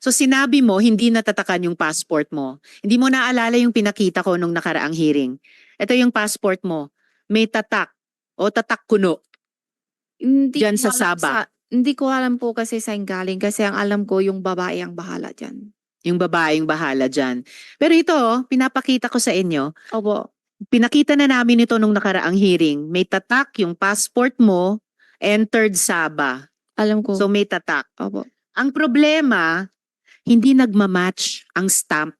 So sinabi mo, hindi natatakan yung passport mo. Hindi mo naalala yung pinakita ko nung nakaraang hearing. Ito yung passport mo. May tatak o tatak kuno. Hindi Diyan sa alam Sabah. hindi ko alam po kasi saan galing kasi ang alam ko yung babae ang bahala dyan. Yung babaeng bahala dyan. Pero ito, pinapakita ko sa inyo. Opo. Pinakita na namin ito nung nakaraang hearing. May tatak yung passport mo, entered Saba. Alam ko. So may tatak. Opo. Ang problema, hindi nagmamatch ang stamp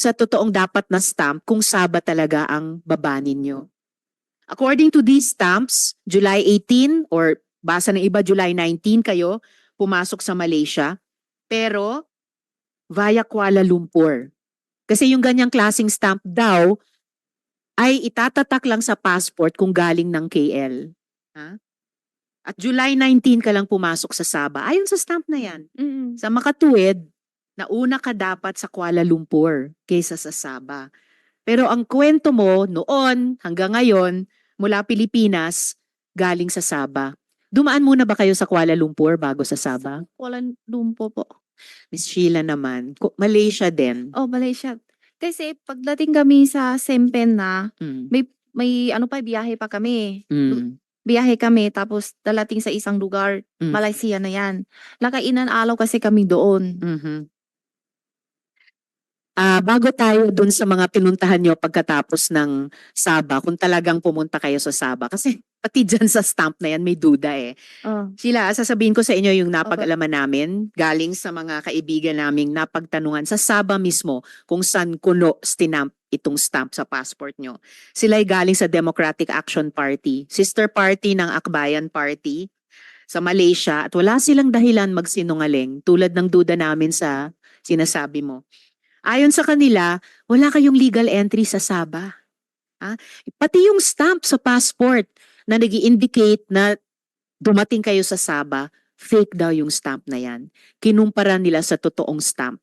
sa totoong dapat na stamp kung Saba talaga ang baba ninyo. According to these stamps, July 18 or basa ng iba July 19 kayo pumasok sa Malaysia pero via Kuala Lumpur. Kasi yung ganyang klasing stamp daw ay itatatak lang sa passport kung galing ng KL. Ha? At July 19 ka lang pumasok sa Saba. Ayon sa stamp na yan. Mm-mm. Sa makatuwid, nauna ka dapat sa Kuala Lumpur kaysa sa Saba. Pero ang kwento mo noon hanggang ngayon, mula Pilipinas, galing sa Saba. Dumaan muna ba kayo sa Kuala Lumpur bago sa Saba? Walang lumpo po. Miss Sheila naman, Malaysia din. Oh, Malaysia. Kasi pagdating kami sa Sempen na, Mm. may ano pa, biyahe pa kami. Mm. Biyahe kami, tapos dalating sa isang lugar, Mm. Malaysia na yan. Nakainan alaw kasi kami doon. Mhm. Ah, bago tayo dun sa mga pinuntahan nyo pagkatapos ng Saba, kung talagang pumunta kayo sa Saba, kasi pati dyan sa stamp na yan may duda eh. Oh. Sheila, sasabihin ko sa inyo yung napag-alaman namin galing sa mga kaibigan naming napagtanungan sa Saba mismo kung saan kuno stinamp itong stamp sa passport nyo. Sila ay galing sa Democratic Action Party, sister party ng Akbayan Party sa Malaysia at wala silang dahilan magsinungaling tulad ng duda namin sa sinasabi mo. Ayon sa kanila, wala kayong legal entry sa Saba. Ha? Pati yung stamp sa passport na nag indicate na dumating kayo sa Saba, fake daw yung stamp na yan. Kinumpara nila sa totoong stamp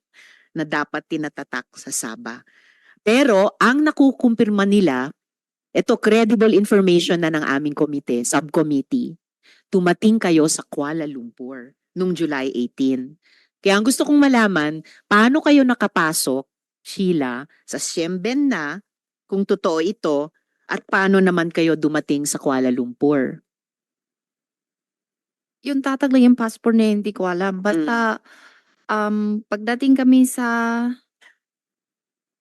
na dapat tinatatak sa Saba. Pero ang nakukumpirma nila, ito credible information na ng aming komite, subcommittee, tumating kayo sa Kuala Lumpur nung July 18. Kaya ang gusto kong malaman, paano kayo nakapasok, Sheila, sa Siemben na, kung totoo ito, at paano naman kayo dumating sa Kuala Lumpur? Yung tatag lang yung passport na hindi ko alam. Basta, um, pagdating kami sa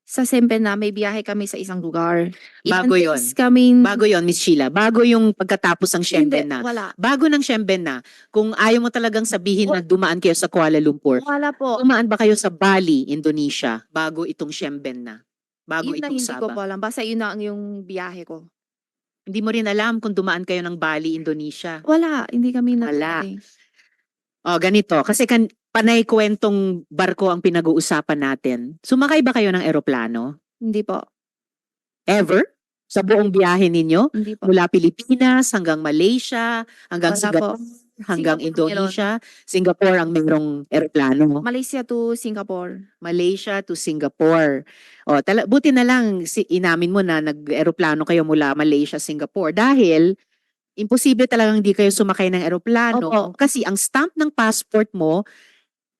sa Sempen na, may biyahe kami sa isang lugar. Bago yun. Kaming, Bago yon Miss Sheila. Bago yung pagkatapos ng Hindi, Siemben na. Wala. Bago ng Siemben na, kung ayaw mo talagang sabihin na dumaan kayo sa Kuala Lumpur, Wala po. dumaan ba kayo sa Bali, Indonesia, bago itong Siemben na? Bago Yun na itong hindi ko po Sabah? alam. Basta yun na ang yung biyahe ko. Hindi mo rin alam kung dumaan kayo ng Bali, Indonesia. Wala. Hindi kami na. Wala. O, ganito. Kasi kan, panay kwentong barko ang pinag-uusapan natin. Sumakay ba kayo ng eroplano? Hindi po. Ever? Sa buong biyahe ninyo? Hindi po. Mula Pilipinas hanggang Malaysia, hanggang Wala Singapore, po. hanggang Singapore Indonesia. Singapore ang mayroong eroplano. Malaysia to Singapore. Malaysia to Singapore. O, tala, buti na lang si, inamin mo na nag-eroplano kayo mula Malaysia, Singapore. Dahil, imposible talagang hindi kayo sumakay ng eroplano. Opo. Kasi ang stamp ng passport mo,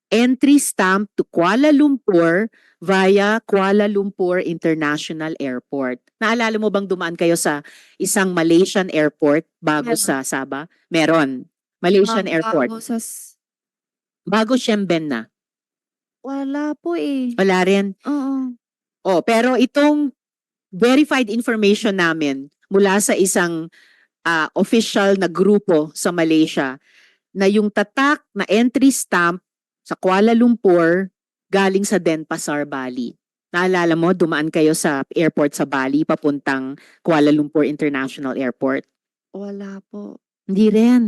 entry stamp to Kuala Lumpur via Kuala Lumpur International Airport. Naalala mo bang dumaan kayo sa isang Malaysian airport bago Meron. sa Sabah? Meron. Malaysian Ah, airport. bago sa Bago Siemben na. Wala po eh. Wala rin. Oo. Oh, pero itong verified information namin mula sa isang ah, official na grupo sa Malaysia na yung tatak na entry stamp sa Kuala Lumpur galing sa Denpasar, Bali. Naalala mo, dumaan kayo sa airport sa Bali papuntang Kuala Lumpur International Airport. Wala po. Hindi rin.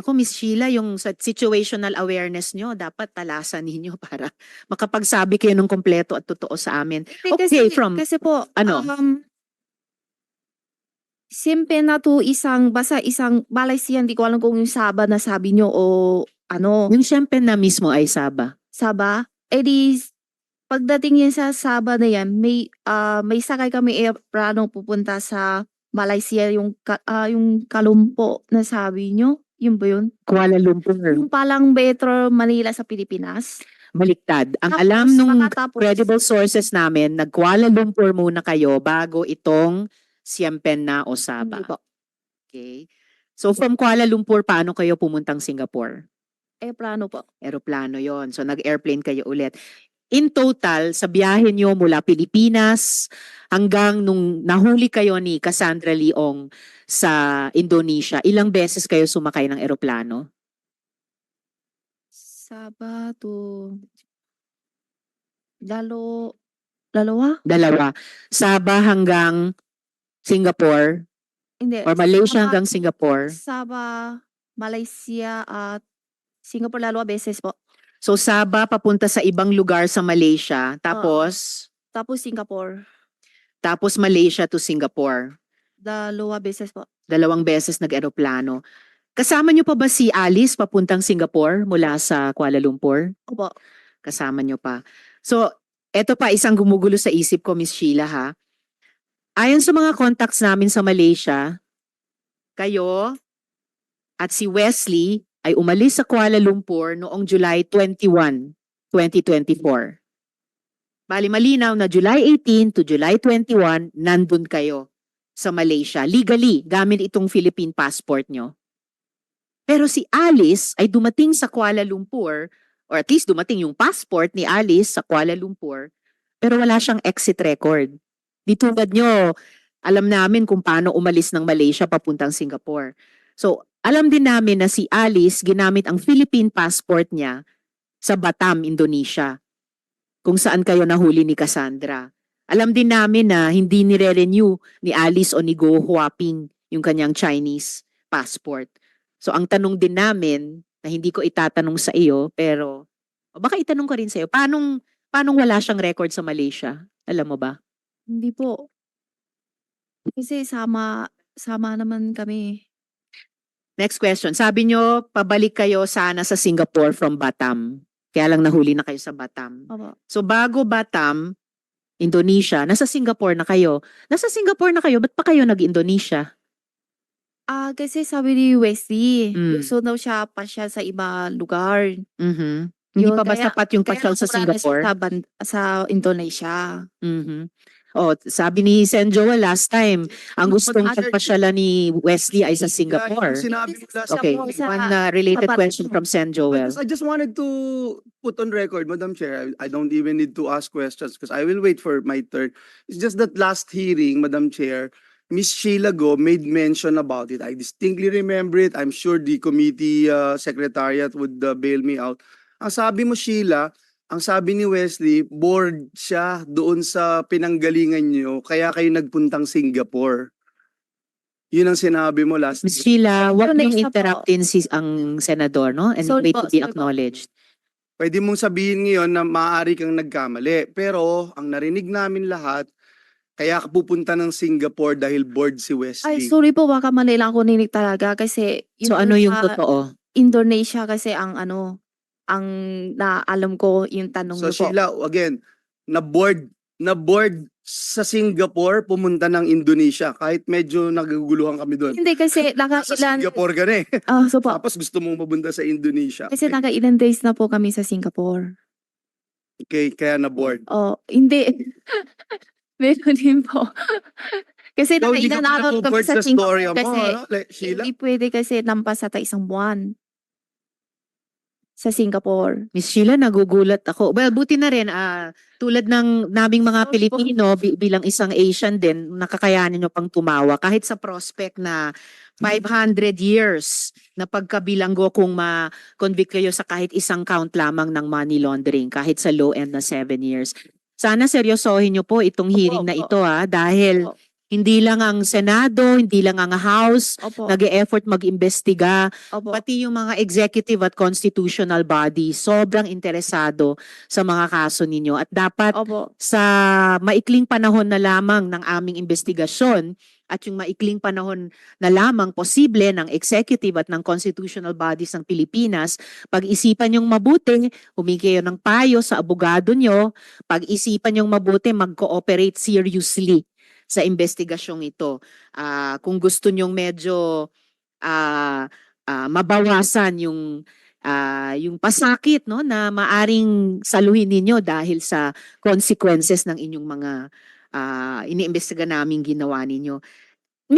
Ako, Miss Sheila, yung sa situational awareness nyo, dapat talasan ninyo para makapagsabi kayo ng kompleto at totoo sa amin. Okay, from- kasi po, ano? Um, Siyempre na to isang, basta isang, balay siya, hindi ko alam kung yung Saba na sabi nyo o ano, Yung syempre na mismo ay Saba. Saba. Eh di, pagdating yan sa Saba na yan, may, ah, may sakay kami aeroplano pupunta sa Malaysia, yung, ah, yung Kalumpo na sabi nyo. Yun ba yun? Kuala Lumpur. Yung palang Metro Manila sa Pilipinas. Baliktad. Ang Tapos, alam nung makatapos- credible sources namin, nag Kuala Lumpur muna kayo bago itong Siempen na Osaba. Hindi po. Okay. So from Kuala Lumpur, paano kayo pumuntang Singapore? Eh, plano po. Aeroplano yon. So nag-airplane kayo ulit. In total, sa biyahe nyo mula Pilipinas hanggang nung nahuli kayo ni Cassandra Leong sa Indonesia, ilang beses kayo sumakay ng aeroplano? Sabado. Lalo, dalawa? Dalawa. Sabah hanggang Singapore Hindi. or Malaysia hanggang Singapore. Sabah, Malaysia at Singapore dalawa beses po. So Sabah papunta sa ibang lugar sa Malaysia, tapos Tapos Singapore, tapos Malaysia to Singapore. dalawa beses po. Dalawang beses nag-eroplano. Kasama niyo pa ba si Alice papuntang Singapore mula sa Kuala Lumpur? Opo. Kasama niyo pa. So, eto pa isang gumugulo sa isip ko, Miss Sheila ha. Ayon sa mga contacts namin sa Malaysia, kayo at si Wesley ay umalis sa Kuala Lumpur noong July 21, 2024. Bali malinaw na July 18 to July 21, nandun kayo sa Malaysia. Legally, gamit itong Philippine passport nyo. Pero si Alice ay dumating sa Kuala Lumpur or at least dumating yung passport ni Alice sa Kuala Lumpur, pero wala siyang exit record. Di tulad nyo, alam namin kung paano umalis ng Malaysia papuntang Singapore. So, alam din namin na si Alice ginamit ang Philippine passport niya sa Batam, Indonesia, kung saan kayo nahuli ni Cassandra. Alam din namin na hindi nire-renew ni Alice o ni Go Huaping yung kanyang Chinese passport. So ang tanong din namin, na hindi ko itatanong sa iyo, pero o baka itanong ko rin sa iyo, paanong, paanong wala siyang record sa Malaysia? Alam mo ba? Hindi po. Kasi sama, sama naman kami. Next question. Sabi nyo, pabalik kayo sana sa Singapore from Batam. Kaya lang nahuli na kayo sa Batam. Opo. So bago Batam, Indonesia, nasa Singapore na kayo. Nasa Singapore na kayo, ba't pa kayo nag-Indonesia? Ah, kasi sabi ni Wesley, Mm. gusto daw siya pa siya sa iba lugar. Mhm. Hindi Yun, pa ba kaya- sapat yung Kaya pasyal sa nauna na siya Singapore? Sa, ban- sa Indonesia. Mhm. Oh, sabi ni Sen Joel last time, ang gustong pagpasyala ni Wesley ay sa Singapore. Yung sinabi mo last Okay, one uh, related question from Sen Joel. I just wanted to put on record, Madam Chair, I, I don't even need to ask questions because I will wait for my turn. It's just that last hearing, Madam Chair, Miss Sheila Go made mention about it. I distinctly remember it. I'm sure the committee uh, secretariat would uh, bail me out. Ang sabi mo, Sheila, ang sabi ni Wesley, bored siya doon sa pinanggalingan niyo, kaya kayo nagpuntang Singapore. Yun ang sinabi mo last Ms. Sheila, wag niyong interruptin si ang senador, no? And Sorry wait po, to be sorry po. acknowledged. Pwede mong sabihin ngayon na maaari kang nagkamali. Pero ang narinig namin lahat, kaya ka pupunta ng Singapore dahil bored si Ay, Wesley. sorry po, baka mali lang ako ninig talaga kasi So yung ano yung sa totoo? Indonesia kasi ang ano, ang naalam ko yung tanong So niyo po. Sheila, again, na bored na bored sa Singapore, pumunta ng Indonesia. Kahit medyo naguguluhan kami doon. Hindi kasi Sa nakailan, Singapore ka na eh. ah so po, Tapos gusto mong pupunta sa Indonesia. kasi nakailan days na po kami sa Singapore. Okay, kaya na bored. Oh, hindi. Meron din po. kasi So, hindi ka nakailan pa araw kami sa sa story Singapore mo, kasi ano? Like, Sheila? hindi pwede kasi lampas sa isang buwan sa Singapore. Miss Sheila, nagugulat ako. Well, buti na rin, ah, tulad ng naming mga po. Pilipino, bi- bilang isang Asian din, nakakayanin nyo pang tumawa. Kahit sa prospect na 500 years na pagkabilanggo kung ma-convict kayo sa kahit isang count lamang ng money laundering, kahit sa low end na 7 years. Sana seryosohin nyo po itong hearing na ito ha, dahil Opo. Hindi lang ang Senado, hindi lang ang House, Opo. nag-e-effort mag-imbestiga, Opo. pati yung mga executive at constitutional body sobrang interesado sa mga kaso ninyo at dapat Opo. sa maikling panahon na lamang ng aming investigasyon at yung maikling panahon na lamang posible ng executive at ng constitutional bodies ng Pilipinas, pag-isipan yung mabuti, humingi kayo ng payo sa abogado nyo, pag-isipan yung mabuti, mag-cooperate seriously sa investigasyong ito. Ah, kung gusto nyong medyo ah, ah, mabawasan yung ah, yung pasakit no na maaring saluhin ninyo dahil sa consequences ng inyong mga ah, iniimbestiga naming ginawa ninyo.